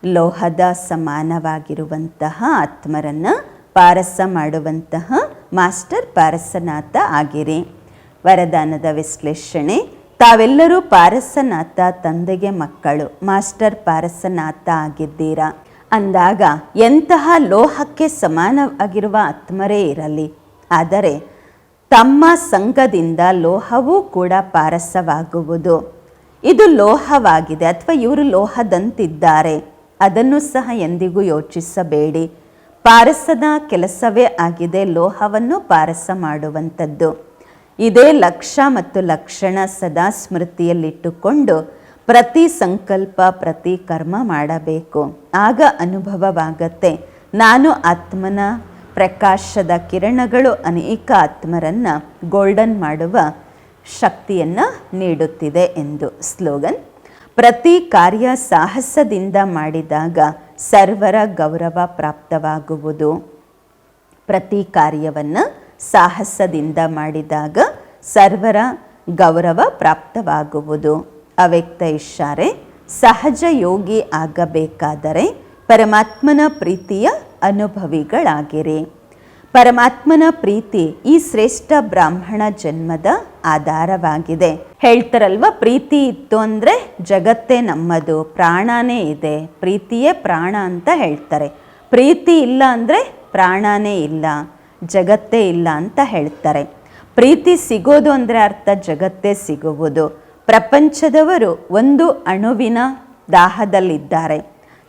ಲೋಹದ ಸಮಾನವಾಗಿರುವಂತಹ ಆತ್ಮರನ್ನು ಪಾರಸ ಮಾಡುವಂತಹ ಮಾಸ್ಟರ್ ಪಾರಸನಾಥ ಆಗಿರಿ. ವರದಾನದ ವಿಶ್ಲೇಷಣೆ, ತಾವೆಲ್ಲರೂ ಪಾರಸನಾಥ ತಂದೆಗೆ ಮಕ್ಕಳು, ಮಾಸ್ಟರ್ ಪಾರಸನಾಥ ಆಗಿದ್ದೀರಾ? ಅಂದಾಗ ಎಂತಹ ಲೋಹಕ್ಕೆ ಸಮಾನವಾಗಿರುವ ಆತ್ಮರೇ ಇರಲಿ. ಆದರೆ ತಮ್ಮ ಸಂಘದಿಂದ ಲೋಹವೂ ಕೂಡ ಪಾರಸವಾಗುವುದು. ಇದು ಲೋಹವಾಗಿದೆ ಅಥವಾ ಇವರು ಲೋಹದಂತಿದ್ದಾರೆ? ಅದನ್ನು ಸಹ ಎಂದಿಗೂ ಯೋಚಿಸಬೇಡಿ. ಪಾರಸದ ಕೆಲಸವೇ ಆಗಿದೆ, ಲೋಹವನ್ನು ಪಾರಸ ಮಾಡುವಂಥದ್ದು. ಇದೇ ಲಕ್ಷ್ಯ ಮತ್ತು ಲಕ್ಷಣ ಸದಾ ಸ್ಮೃತಿಯಲ್ಲಿಟ್ಟುಕೊಂಡು ಪ್ರತಿ ಸಂಕಲ್ಪ, ಪ್ರತಿ ಕರ್ಮ ಮಾಡಬೇಕು. ಆಗ ಅನುಭವವಾಗತ್ತೆ. ನಾನು ಆತ್ಮನ ಪ್ರಕಾಶದ ಕಿರಣಗಳು ಅನೇಕ ಆತ್ಮರನ್ನು ಗೋಲ್ಡನ್ ಮಾಡುವ ಶಕ್ತಿಯನ್ನು ನೀಡುತ್ತಿದೆ ಎಂದು ಸ್ಲೋಗನ್. ಪ್ರತಿ ಕಾರ್ಯ ಸಾಹಸದಿಂದ ಮಾಡಿದಾಗ ಸರ್ವರ ಗೌರವ ಪ್ರಾಪ್ತವಾಗುವುದು. ಪ್ರತಿ ಕಾರ್ಯವನ್ನು ಸಾಹಸದಿಂದ ಮಾಡಿದಾಗ ಸರ್ವರ ಗೌರವ ಪ್ರಾಪ್ತವಾಗುವುದು. ಅವ್ಯಕ್ತ ಇಷ್ಟಾರೆ, ಸಹಜ ಯೋಗಿ ಆಗಬೇಕಾದರೆ ಪರಮಾತ್ಮನ ಪ್ರೀತಿಯ ಅನುಭವಿಗಳಾಗಿರಿ. ಪರಮಾತ್ಮನ ಪ್ರೀತಿ ಈ ಶ್ರೇಷ್ಠ ಬ್ರಾಹ್ಮಣ ಜನ್ಮದ ಆಧಾರವಾಗಿದೆ. ಹೇಳ್ತಾರಲ್ವ, ಪ್ರೀತಿ ಇತ್ತು ಅಂದರೆ ಜಗತ್ತೇ ನಮ್ಮದು, ಪ್ರಾಣನೇ ಇದೆ, ಪ್ರೀತಿಯೇ ಪ್ರಾಣ ಅಂತ ಹೇಳ್ತಾರೆ. ಪ್ರೀತಿ ಇಲ್ಲ ಅಂದರೆ ಪ್ರಾಣನೇ ಇಲ್ಲ, ಜಗತ್ತೇ ಇಲ್ಲ ಅಂತ ಹೇಳ್ತಾರೆ. ಪ್ರೀತಿ ಸಿಗೋದು ಅಂದರೆ ಅರ್ಥ ಜಗತ್ತೇ ಸಿಗುವುದು. ಪ್ರಪಂಚದವರು ಒಂದು ಅಣುವಿನ ದಾಹದಲ್ಲಿದ್ದಾರೆ.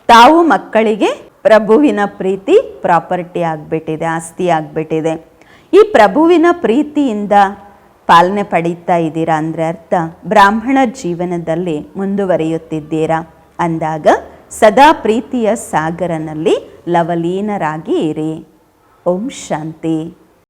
ತಾವು ಮಕ್ಕಳಿಗೆ ಪ್ರಭುವಿನ ಪ್ರೀತಿ ಪ್ರಾಪರ್ಟಿ ಆಗಿಬಿಟ್ಟಿದೆ, ಆಸ್ತಿ ಆಗಿಬಿಟ್ಟಿದೆ. ಈ ಪ್ರಭುವಿನ ಪ್ರೀತಿಯಿಂದ ಪಾಲನೆ ಪಡೀತಾ ಇದ್ದೀರಾ ಅಂದರೆ ಅರ್ಥ, ಬ್ರಾಹ್ಮಣ ಜೀವನದಲ್ಲಿ ಮುಂದುವರಿಯುತ್ತಿದ್ದೀರಾ? ಅಂದಾಗ ಸದಾ ಪ್ರೀತಿಯ ಸಾಗರನಲ್ಲಿ ಲವಲೀನರಾಗಿ ಇರಿ. ಓಂ ಶಾಂತಿ.